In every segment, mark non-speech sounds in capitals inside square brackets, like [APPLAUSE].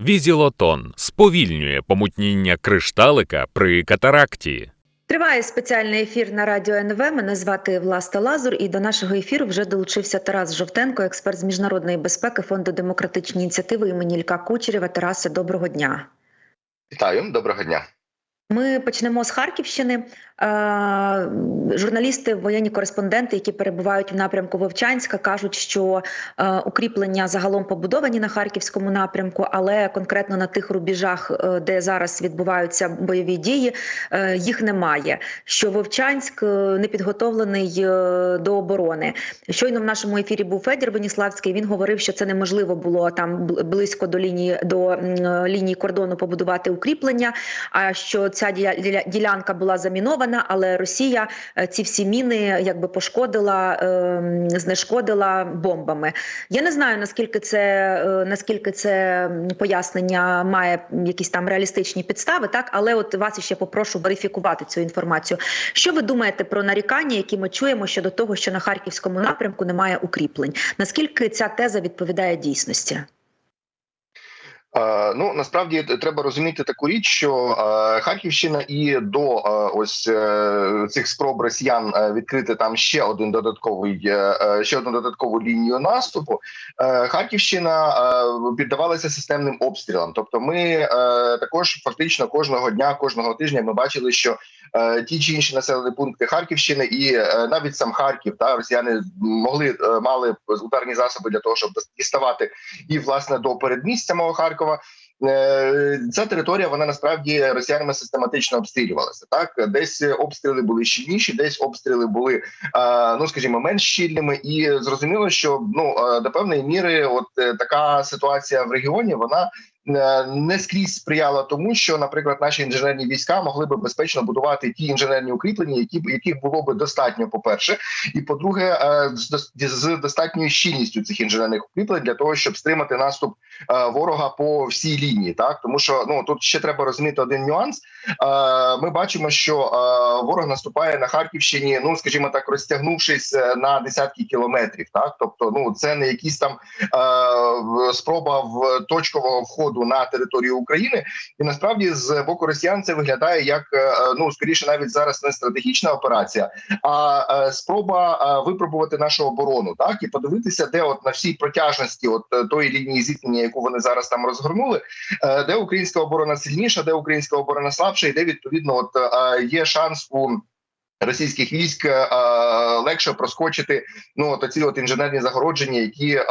Візілотон сповільнює помутніння кришталика при катаракті. Триває спеціальний ефір на радіо НВ. Мене звати Власта Лазур, і до нашого ефіру вже долучився Тарас Жовтенко, експерт з міжнародної безпеки фонду демократичні ініціативи імені Ілька Кучерєва. Тарасе, доброго дня. Вітаю, доброго дня. Ми почнемо з Харківщини. Журналісти, воєнні кореспонденти, які перебувають в напрямку Вовчанська, кажуть, що е, укріплення загалом побудовані на харківському напрямку, але конкретно на тих рубежах, е, де зараз відбуваються бойові дії, е, їх немає. Що Вовчанськ не підготовлений до оборони. Щойно в нашому ефірі був Федір Веніславський. Він говорив, що це неможливо було там близько до лінії до лінії кордону побудувати укріплення. А що ця діля- діля- ділянка була замінована, але Росія е, ці всі міни якби пошкодила, ем, знешкодила бомбами. Я не знаю наскільки це е, наскільки це пояснення має якісь там реалістичні підстави, так але от вас ще попрошу верифікувати цю інформацію. Що ви думаєте про нарікання, які ми чуємо щодо того, що на харківському напрямку немає укріплень? Наскільки ця теза відповідає дійсності? Е, ну насправді треба розуміти таку річ, що е, Харківщина і до е, ось цих спроб росіян відкрити там ще один додатковий ще одну додаткову лінію наступу. Харківщина піддавалася системним обстрілам. Тобто, ми також фактично кожного дня, кожного тижня ми бачили, що ті чи інші населені пункти Харківщини, і е, навіть сам Харків та росіяни могли е, мали ударні засоби для того, щоб діставати і власне до передмістя мого Харкова. Е, Ця територія вона насправді росіянами систематично обстрілювалася. Так десь обстріли були щільніші, десь обстріли були е, ну скажімо менш щільними, і зрозуміло, що ну е, до певної міри, от е, така ситуація в регіоні, вона е, не скрізь сприяла тому, що, наприклад, наші інженерні війська могли би безпечно будувати ті інженерні укріплення, які яких було би достатньо, по перше, і по-друге, е, з достатньою щільністю цих інженерних укріплень для того, щоб стримати наступ е, ворога по всій лінії. Так тому що ну тут ще треба розуміти один нюанс. Е, Ми бачимо, що е, ворог наступає на Харківщині, ну скажімо так, розтягнувшись е, на десятки кілометрів. Так, тобто, ну це не якісь там спроба в точкового входу на територію України, і насправді з боку росіян це виглядає як ну скоріше, навіть зараз не стратегічна операція, а спроба випробувати нашу оборону, так? І подивитися, де от на всій протяжності, от тої лінії зіткнення, яку вони зараз там розгорнули, де українська оборона сильніша, де українська оборона слабша, і де відповідно от е, є шанс у. Російських військ е, легше проскочити ну от ці от інженерні загородження, які е,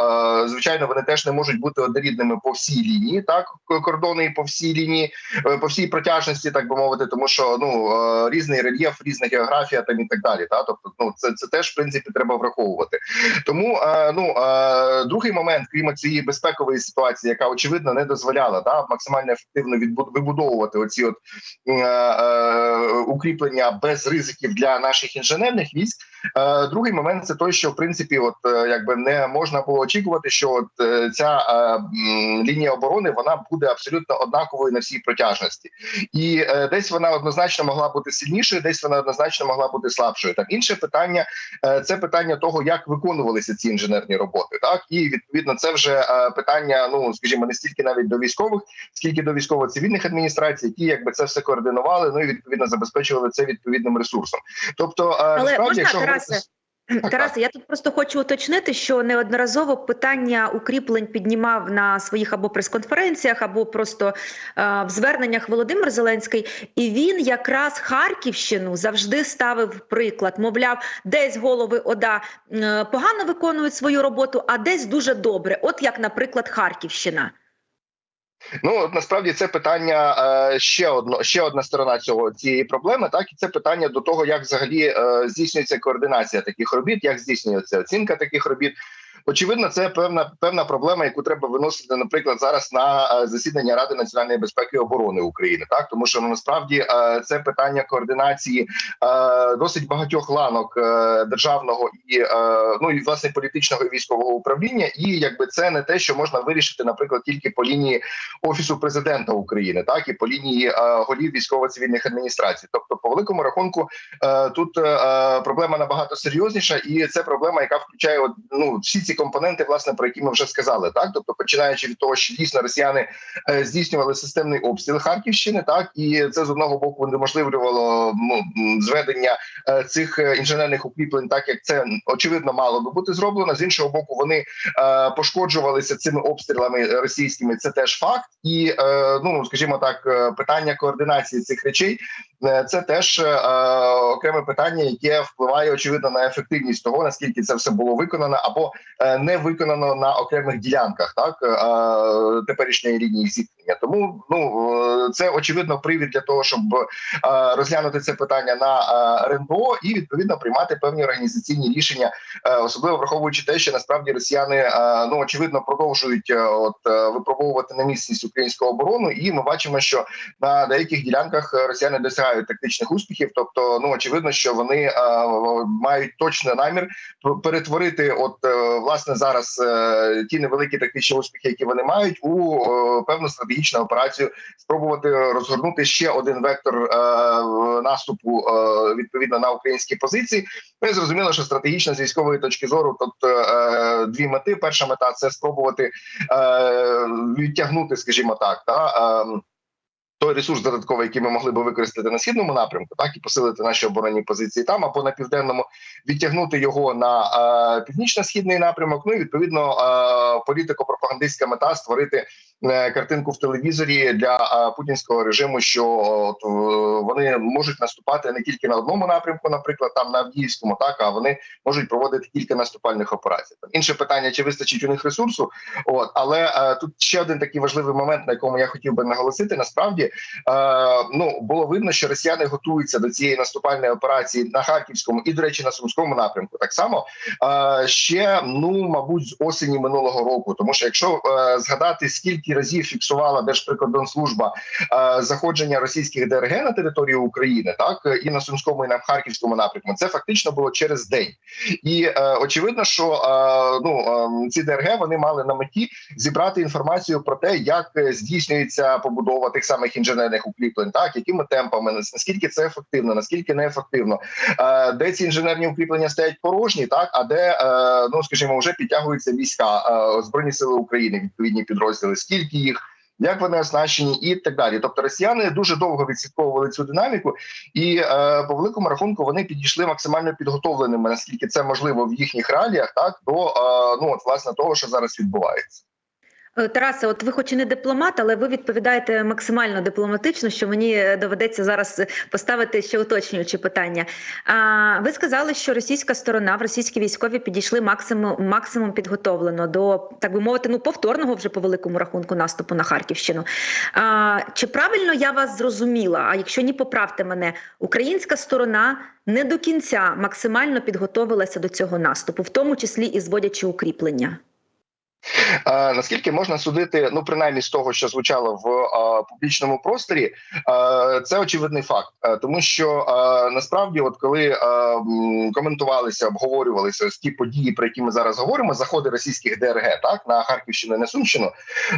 звичайно вони теж не можуть бути однорідними по всій лінії, так кордони по всій лінії, е, по всій протяжності, так би мовити, тому що ну різний рельєф, різна географія там і так далі. Та тобто, ну це це теж в принципі треба враховувати. Тому ну другий момент, крім цієї безпекової ситуації, яка очевидно не дозволяла да максимально ефективно відбу- вибудовувати оці от е, е, укріплення без ризиків для наших інженерних військ. Е, другий момент це той, що в принципі, от е, якби не можна було очікувати, що от е, ця е, лінія оборони вона буде абсолютно однаковою на всій протяжності, і е, десь вона однозначно могла бути сильнішою, десь вона однозначно могла бути слабшою. Там інше питання е, це питання того, як виконувалися ці інженерні роботи. Так і відповідно це вже е, питання, ну скажімо, не стільки навіть до військових, скільки до військово-цивільних адміністрацій, які якби це все координували, ну і відповідно забезпечували це відповідним ресурсом. Тобто, е, Але насправді, можна, якщо [CLEARS THROAT] Тарасе? Тарасе, я тут просто хочу уточнити, що неодноразово питання укріплень піднімав на своїх або прес-конференціях, або просто е, в зверненнях Володимир Зеленський, і він якраз Харківщину завжди ставив приклад. Мовляв, десь голови ОДА е, погано виконують свою роботу, а десь дуже добре. От як, наприклад, Харківщина. Ну от насправді це питання е, ще одно ще одна сторона цього цієї проблеми. Так і це питання до того, як взагалі е, здійснюється координація таких робіт, як здійснюється оцінка таких робіт. Очевидно, це певна певна проблема, яку треба виносити, наприклад, зараз на е, засідання Ради національної безпеки і оборони України, так? Тому що ну, насправді е, це питання координації е, досить багатьох ланок державного і ну і власне політичного і військового управління, і якби це не те, що можна вирішити, наприклад, тільки по лінії офісу президента України, так? І по лінії голів військово-цивільних адміністрацій. Тобто, по великому рахунку, тут проблема набагато серйозніша, і це проблема, яка включає ну всі ці компоненти, власне, про які ми вже сказали. Так, тобто, починаючи від того, що дійсно росіяни е, здійснювали системний обстріл Харківщини, так і це з одного боку унеможливлювало ну, зведення е, цих е, інженерних укріплень, так як це очевидно мало би бути зроблено. З іншого боку, вони пошкоджувалися цими обстрілами російськими. Це теж факт, і ну скажімо так, питання координації цих речей. Це теж е, окреме питання, яке впливає очевидно на ефективність того, наскільки це все було виконано або не виконано на окремих ділянках, так е, теперішньої лінії зіткнення. Тому ну е, це очевидно привід для того, щоб е, розглянути це питання на е, РНБО і відповідно приймати певні організаційні рішення, особливо враховуючи те, що насправді росіяни ну очевидно продовжують от випробовувати немісність українського оборону, і ми бачимо, що на деяких ділянках росіяни досягають тактичних успіхів. Тобто, ну очевидно, що вони мають точний намір перетворити, от власне зараз ті невеликі тактичні успіхи, які вони мають, у певну стратегічну операцію, спробувати розгорнути ще один вектор е, наступу е, відповідно на українські позиції. Ну і зрозуміло, що стратегічно з військової точки зору, тобто е, дві мети. Перша мета це спробувати е, відтягнути, скажімо так, та. Е, той ресурс додатковий, який ми могли би використати на східному напрямку, так і посилити наші оборонні позиції там, або на південному відтягнути його на е, північно-східний напрямок. Ну і відповідно е, політико-пропагандистська мета створити картинку в телевізорі для е, путінського режиму, що от, е, вони можуть наступати не тільки на одному напрямку, наприклад, там на Авдіївському, так а вони можуть проводити кілька наступальних операцій. Інше питання, чи вистачить у них ресурсу, от але е, тут ще один такий важливий момент, на якому я хотів би наголосити. Насправді е, ну було видно, що росіяни готуються до цієї наступальної операції на харківському і, до речі, на сумському напрямку. Так само е, ще ну мабуть з осені минулого року, тому що якщо е, згадати скільки разів фіксувала Держприкордонслужба е, заходження російських ДРГ на територію України, так і на сумському, і на харківському напрямку, це фактично було через день, і е, очевидно, що е, ну е, ці ДРГ вони мали на меті зібрати інформацію про те, як е, здійснюється побудова тих самих інженерних укріплень, так якими темпами, наскільки це ефективно, наскільки неефективно, е, де ці інженерні укріплення стоять порожні, так а де е, ну скажімо, вже підтягуються війська е, збройні сили України, відповідні підрозділи, скільки їх. Як вони оснащені, і так далі. Тобто росіяни дуже довго відслідковували цю динаміку, і е, по великому рахунку вони підійшли максимально підготовленими, наскільки це можливо в їхніх реаліях, так до е, ну от власне того, що зараз відбувається. Е, Тарасе, от ви хоч і не дипломат, але ви відповідаєте максимально дипломатично, що мені е, доведеться зараз поставити ще уточнюючі питання. А ви сказали, що російська сторона в російські військові підійшли максимум максимум підготовлено до так би мовити, ну повторного вже по великому рахунку наступу на Харківщину. А, Чи правильно я вас зрозуміла? А якщо ні, поправте мене, українська сторона не до кінця максимально підготовилася до цього наступу, в тому числі і зводячи укріплення. Е, наскільки можна судити, ну принаймні з того, що звучало в е, публічному просторі, е, це очевидний факт, е, тому що е, насправді, от коли е, коментувалися, обговорювалися ті події, про які ми зараз говоримо, заходи російських ДРГ, так на Харківщину і на Сумщину,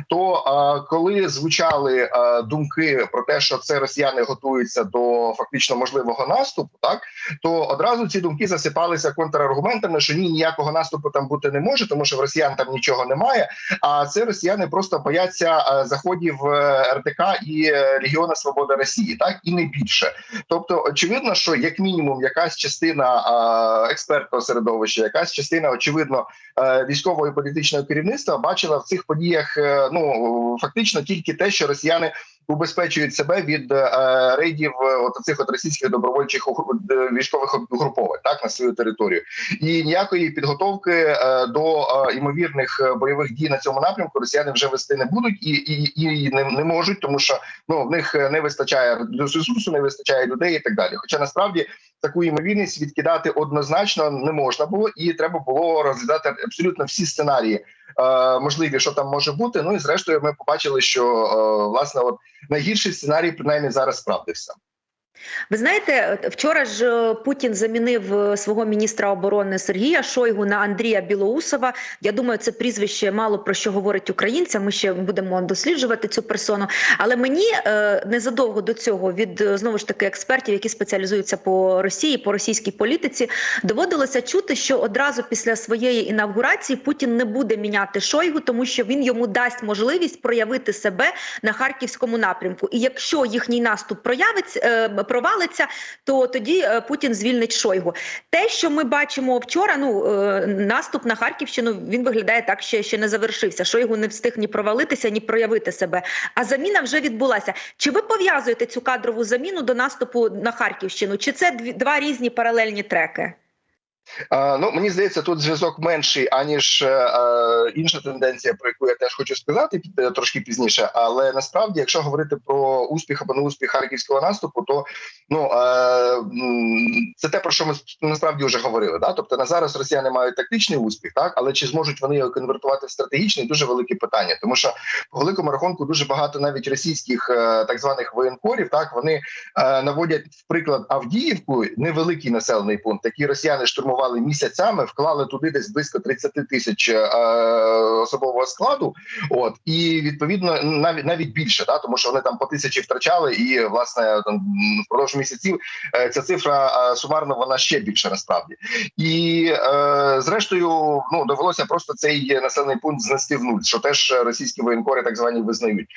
то е, коли звучали е, думки про те, що це росіяни готуються до фактично можливого наступу, так то одразу ці думки засипалися контраргументами, що ні, ніякого наступу там бути не може, тому що в росіян там нічого немає. А це росіяни просто бояться е, заходів РДК РТК і е, Легіона Свобода Росії, так і не більше. Тобто, очевидно, що як мінімум якась частина е, експертного середовища, якась частина, очевидно, е, військового і політичного керівництва бачила в цих подіях е, ну фактично тільки те, що росіяни убезпечують себе від е, рейдів е, от цих от російських добровольчих е, військових угруповань так на свою територію, і ніякої підготовки до ймовірних бойових дій на цьому напрямку росіяни вже вести не будуть і, і, і не, не можуть, тому що ну в них не вистачає ресурсу, не вистачає людей і так далі. Хоча насправді таку ймовірність відкидати однозначно не можна було, і треба було розглядати абсолютно всі сценарії. Е, Можливі, що там може бути. Ну і зрештою, ми побачили, що е, власне, от найгірший сценарій принаймні зараз справдився. Ви знаєте, вчора ж е, Путін замінив е, свого міністра оборони Сергія Шойгу на Андрія Білоусова. Я думаю, це прізвище мало про що говорить українцям. Ми ще будемо досліджувати цю персону. Але мені е, незадовго до цього від знову ж таки експертів, які спеціалізуються по Росії, по російській політиці, доводилося чути, що одразу після своєї інавгурації Путін не буде міняти Шойгу, тому що він йому дасть можливість проявити себе на харківському напрямку. І якщо їхній наступ проявиться, провалиться, то тоді е, Путін звільнить Шойгу. Те, що ми бачимо вчора, ну е, наступ на Харківщину він виглядає так, що ще не завершився. Шойгу не встиг ні провалитися, ні проявити себе. А заміна вже відбулася. Чи ви пов'язуєте цю кадрову заміну до наступу на Харківщину? Чи це дві- два різні паралельні треки? Ну мені здається, тут зв'язок менший аніж е, е, інша тенденція, про яку я теж хочу сказати е, трошки пізніше. Але насправді, якщо говорити про успіх або не успіх харківського наступу, то ну це те про що ми насправді вже говорили. Да? Тобто на зараз росіяни мають тактичний успіх, так але чи зможуть вони його конвертувати в стратегічний дуже велике питання, тому що по великому рахунку дуже багато навіть російських так званих воєнкорів, так вони наводять в приклад Авдіївку, невеликий населений пункт, який росіяни штурмували місяцями, вклали туди десь близько 30 тисяч е, особового складу. От і відповідно навіть навіть більше, да, тому що вони там по тисячі втрачали, і власне там впродовж місяців е, ця цифра е, сумарно вона ще більша насправді. І е, зрештою, ну довелося просто цей населений пункт знести в нуль, що теж російські воєнкори так звані визнають.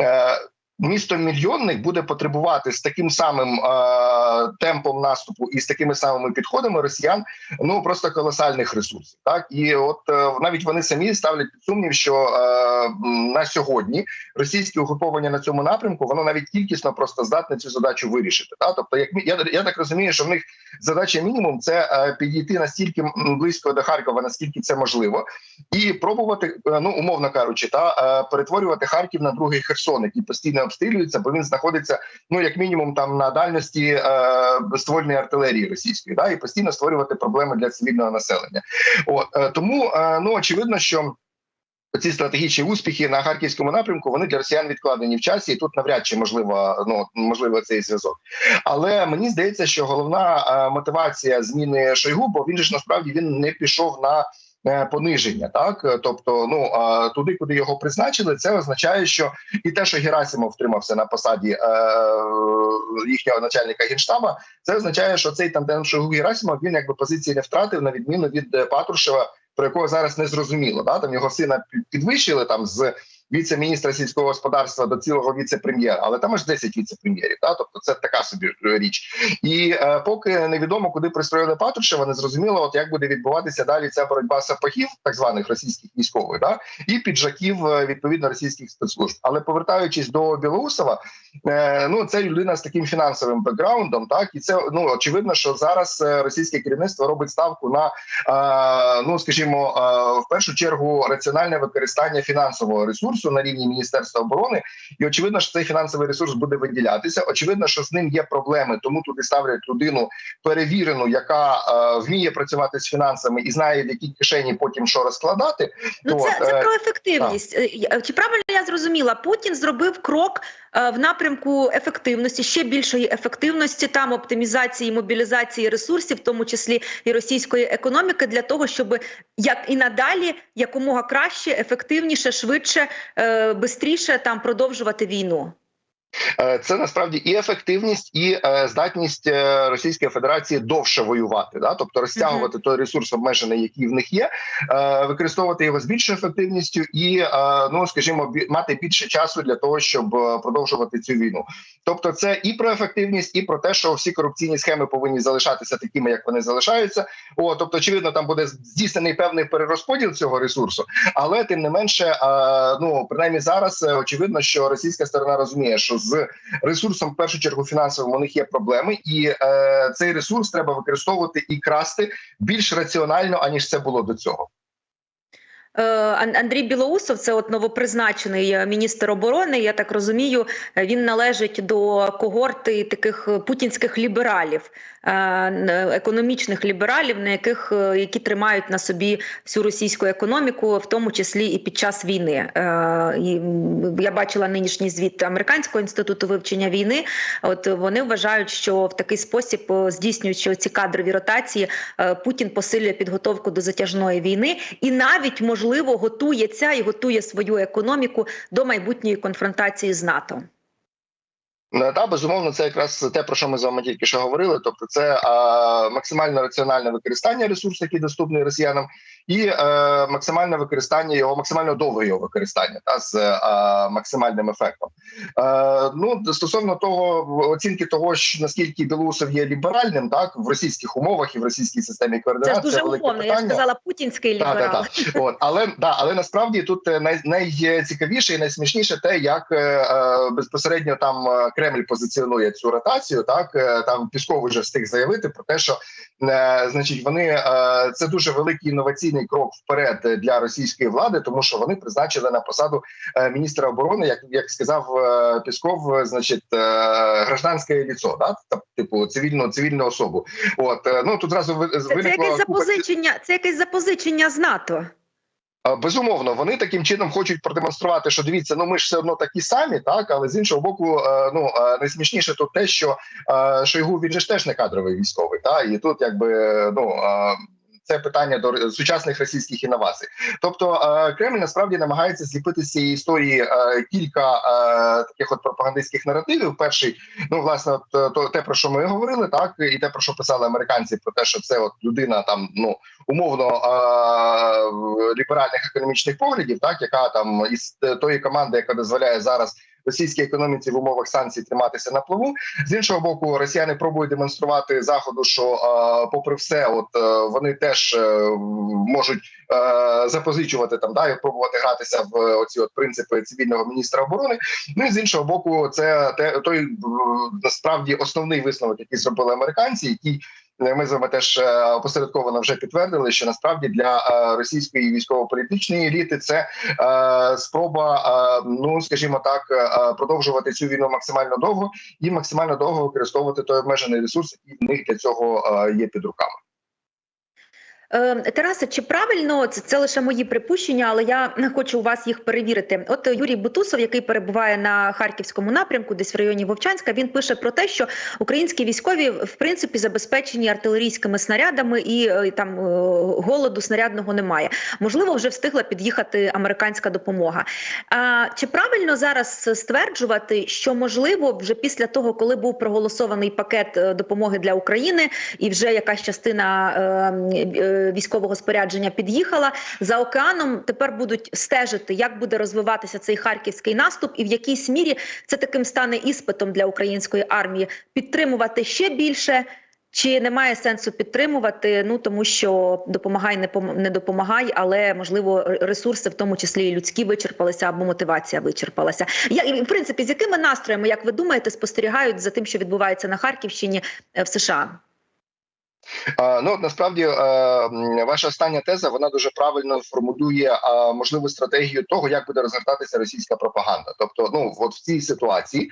Е, Місто мільйонник буде потребувати з таким самим е, темпом наступу і з такими самими підходами росіян ну просто колосальних ресурсів. Так і от е, навіть вони самі ставлять під сумнів, що е, на сьогодні російське угруповання на цьому напрямку воно навіть кількісно просто здатне цю задачу вирішити. Так? Тобто, як я, я так розумію, що в них задача мінімум це е, підійти настільки близько до Харкова, наскільки це можливо, і пробувати, е, ну умовно кажучи, та е, перетворювати Харків на другий Херсон, який постійно обстрілюється, бо він знаходиться ну як мінімум там на дальності е, ствольної артилерії російської, да, і постійно створювати проблеми для цивільного населення. От е, тому е, ну очевидно, що. Ці стратегічні успіхи на харківському напрямку вони для росіян відкладені в часі, і тут навряд чи можливо ну можливо цей зв'язок. Але мені здається, що головна е, мотивація зміни Шойгу, бо він ж насправді він не пішов на пониження, так тобто, ну е, туди, куди його призначили, це означає, що і те, що Герасимов втримався на посаді е, їхнього начальника генштаба, це означає, що цей тандем Шойгу Герасимов він якби позиції не втратив на відміну від е, Патрушева, про якого зараз не зрозуміло. Да? Там його сина під- підвищили там з віце-міністра сільського господарства до цілого віце-прем'єра, але там аж 10 віце-прем'єрів. Да? Тобто це така собі е, річ. І е, поки невідомо, куди пристроїли Патрушева, не зрозуміло, от як буде відбуватися далі ця боротьба сапогів, так званих російських військових, да? і піджаків е, відповідно російських спецслужб. Але повертаючись до Білоусова, ну це людина з таким фінансовим бекграундом, так і це ну очевидно, що зараз е, російське керівництво робить ставку на е, ну скажімо, е, в першу чергу раціональне використання фінансового ресурсу на рівні міністерства оборони, і очевидно, що цей фінансовий ресурс буде виділятися. Очевидно, що з ним є проблеми, тому туди ставлять людину перевірену, яка е, вміє працювати з фінансами і знає в якій кишені потім що розкладати. Ну, От, це, це е, про ефективність. Е, Чи правильно я зрозуміла? Путін зробив крок е, в напрямку ефективності, ще більшої ефективності, там оптимізації, мобілізації ресурсів, в тому числі і російської економіки, для того, щоб як і надалі якомога краще, ефективніше, швидше, е, бистріше там продовжувати війну. Е, Це насправді і ефективність, і е, здатність е, Російської Федерації довше воювати, да, тобто розтягувати той ресурс обмежений, який в них є, використовувати його з більшою ефективністю, і ну скажімо, мати більше часу для того, щоб продовжувати цю війну. Тобто, це і про ефективність, і про те, що всі корупційні схеми повинні залишатися такими, як вони залишаються. О, тобто, очевидно, там буде здійснений певний перерозподіл цього ресурсу, але тим не менше, ну принаймні зараз очевидно, що російська сторона розуміє, що з ресурсом, в першу чергу, фінансовим у них є проблеми, і е, цей ресурс треба використовувати і красти більш раціонально, аніж це було до цього. Е, Ан- Андрій Білоусов, це от новопризначений е, міністр оборони. Я так розумію, е, він належить до когорти таких путінських лібералів, економічних лібералів, на яких які тримають на собі всю російську економіку, в тому числі і під час війни. Я бачила нинішній звіт Американського інституту вивчення війни. От вони вважають, що в такий спосіб, здійснюючи ці кадрові ротації, Путін посилює підготовку до затяжної війни і навіть можливо готується і готує свою економіку до майбутньої конфронтації з НАТО. Ну, Та безумовно, це якраз те, про що ми з вами тільки що говорили. Тобто, це а, максимально раціональне використання ресурсів, які доступний росіянам, і е, максимальне використання його, максимально довге його використання та з е, максимальним ефектом. Е, ну стосовно того оцінки того, що наскільки Білоусов є ліберальним, так в російських умовах і в російській системі Це координації ж дуже велике умовно. Я ж сказала путінський ліберал. так, [LAUGHS] так. От, але да, але насправді тут е, най, найцікавіше і найсмішніше те, як е, е, безпосередньо там е, Кремль позиціонує цю ротацію. Так е, там Пісков вже встиг заявити про те, що е, значить вони е, це дуже великий інноваційний крок вперед для російської влади, тому що вони призначили на посаду е, міністра оборони, як як сказав е, Пісков, е, значить е, гражданське ліцо, да? Та, типу цивільну цивільну особу. От е, ну тут зразу ви- Це, це якесь запозичення. Це якесь запозичення з НАТО. Безумовно, вони таким чином хочуть продемонструвати, що дивіться, ну ми ж все одно такі самі, так але з іншого боку, е, ну е, найсмішніше тут те, що е, Шойгу він же ж теж не кадровий військовий, та і тут якби ну. Це питання до сучасних російських інновацій. Тобто е, Кремль насправді намагається зліпити з цієї історії е, кілька е, таких от пропагандистських наративів. Перший, ну власне, от то те про що ми говорили, так і те про що писали американці, про те, що це от людина там ну умовно ліберальних економічних поглядів, так яка там із тої команди, яка дозволяє зараз російській економіці в умовах санкцій триматися на плаву. З іншого боку, росіяни пробують демонструвати заходу, що е, попри все, от е, вони теж е, можуть запозичувати там, да, і пробувати гратися в оці от принципи цивільного міністра оборони. Ну і з іншого боку, це те той насправді основний висновок, який зробили американці, який ми з вами теж е, опосередковано вже підтвердили, що насправді для е, російської військово-політичної еліти це е, спроба, ну скажімо так, продовжувати цю війну максимально довго і максимально довго використовувати той обмежений ресурс, який в них для цього є під руками. Е, Тарасе, чи правильно це, це лише мої припущення, але я хочу у вас їх перевірити. От Юрій Бутусов, який перебуває на харківському напрямку, десь в районі Вовчанська, він пише про те, що українські військові в принципі забезпечені артилерійськими снарядами, і е, там е, голоду снарядного немає. Можливо, вже встигла під'їхати американська допомога. А чи правильно зараз стверджувати, що можливо вже після того, коли був проголосований пакет допомоги для України, і вже якась частина військового спорядження під'їхала за океаном, тепер будуть стежити, як буде розвиватися цей харківський наступ, і в якійсь мірі це таким стане іспитом для української армії підтримувати ще більше. Чи немає сенсу підтримувати? Ну тому що допомагай, не не допомагай, але можливо ресурси, в тому числі і людські, вичерпалися або мотивація вичерпалася. Я і в принципі, з якими настроями, як ви думаєте, спостерігають за тим, що відбувається на Харківщині е, в США? А, Ну насправді е, ваша остання теза вона дуже правильно формулює е, можливу стратегію того, як буде розгортатися російська пропаганда. Тобто, ну от в цій ситуації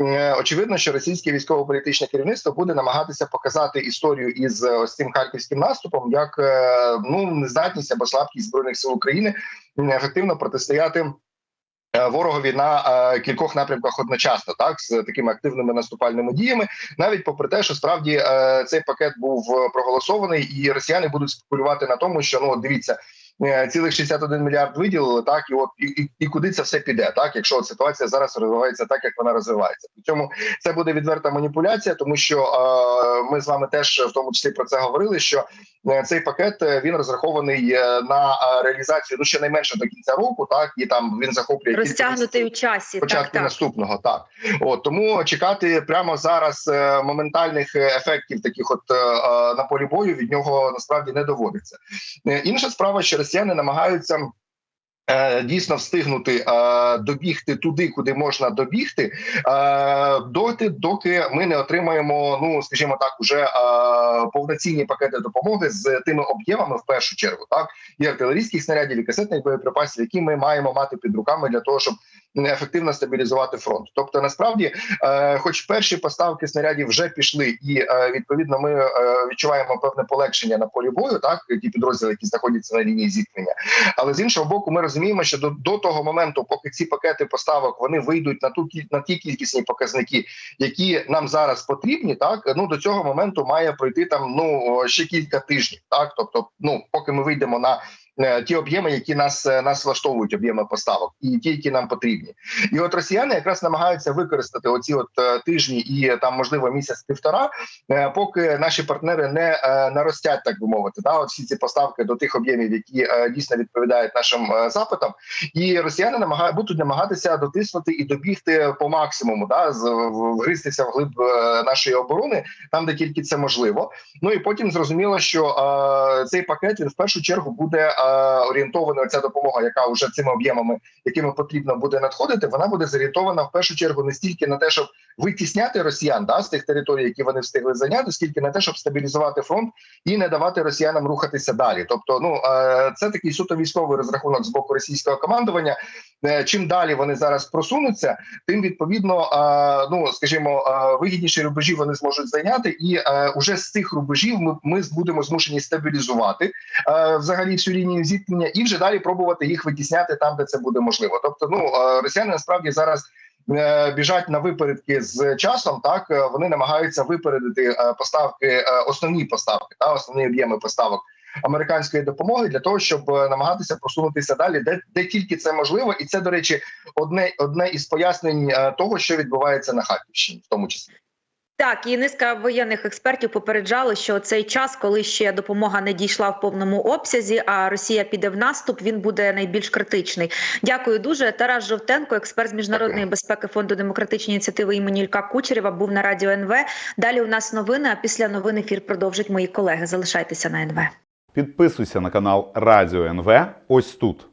е, очевидно, що російське військово-політичне керівництво буде намагатися показати історію із е, ось цим харківським наступом як е, ну нездатність або слабкість збройних сил України ефективно протистояти. Е, Ворогові на е, кількох напрямках одночасно, так з такими активними наступальними діями, навіть попри те, що справді е, цей пакет був проголосований, і росіяни будуть спекулювати на тому, що ну дивіться. Е, Цілих 61 мільярд виділили, так і от і, і, і куди це все піде, так якщо от ситуація зараз розвивається так, як вона розвивається. При цьому це буде відверта маніпуляція, тому що е, ми з вами теж в тому числі про це говорили. Що е, цей пакет е, він розрахований на реалізацію ну щонайменше до кінця року, так і там він захоплює Розтягнутий у часі, початку так наступного. Так от тому чекати прямо зараз моментальних ефектів, таких от е, на полі бою, від нього насправді не доводиться. Інша справа, що росіяни намагаються. е, Дійсно встигнути е, добігти туди, куди можна добігти, е, доти, доки ми не отримаємо, ну скажімо так, уже повноцінні пакети допомоги з тими об'ємами в першу чергу, так і артилерійських снарядів, і касетних боєприпасів, які ми маємо мати під руками для того, щоб ефективно стабілізувати фронт. Тобто, насправді, е, хоч перші поставки снарядів вже пішли, і е, відповідно ми е, відчуваємо певне полегшення на полі бою, так ті підрозділи, які знаходяться на лінії зіткнення. Але з іншого боку, ми розуміємо, що до, до того моменту, поки ці пакети поставок вони вийдуть на ту на ті кількісні показники, які нам зараз потрібні, так ну до цього моменту має пройти там ну ще кілька тижнів. Так, тобто, ну поки ми вийдемо на ті об'єми, які нас е, нас влаштовують, об'єми поставок, і ті, які нам потрібні, і от росіяни якраз намагаються використати оці от е, тижні і там можливо місяць-півтора, е, поки наші партнери не е, наростять, так би мовити, да, от всі ці поставки до тих об'ємів, які е, дійсно відповідають нашим е, запитам, і росіяни намагають будуть намагатися дотиснути і добігти по максимуму, да, з в- глиб е, нашої оборони, там де тільки це можливо. Ну і потім зрозуміло, що е, цей пакет він в першу чергу буде е, орієнтований. Ця допомога, яка вже цими об'ємами, якими потрібно буде надходити, вона буде зорієнтована в першу чергу не стільки на те, щоб витісняти росіян да, з тих територій, які вони встигли зайняти, скільки на те, щоб стабілізувати фронт і не давати росіянам рухатися далі. Тобто, ну е, це такий суто військовий розрахунок з боку російського командування. Е, Чим далі вони зараз просунуться, тим відповідно, ну скажімо, вигідніші рубежі вони зможуть зайняти, і уже з цих рубежів ми, ми будемо змушені стабілізувати взагалі всю лінію зіткнення, і вже далі пробувати їх витісняти там, де це буде можливо. Тобто, ну е, росіяни насправді зараз. е, Біжать на випередки з часом, так е, вони намагаються випередити поставки, основні поставки, та основні об'єми поставок американської допомоги для того, щоб намагатися просунутися далі, де, де тільки це можливо, і це до речі, одне одне із пояснень того, що відбувається на Харківщині, в тому числі. Так, і низка воєнних експертів попереджали, що цей час, коли ще допомога не дійшла в повному обсязі, а Росія піде в наступ, він буде найбільш критичний. Дякую дуже. Тарас Жовтенко, експерт з міжнародної безпеки фонду демократичні ініціативи імені Ілька Кучерєва, був на радіо НВ. Далі у нас новини. А після новин ефір продовжать мої колеги. Залишайтеся на НВ. Підписуйся на канал Радіо НВ ось тут.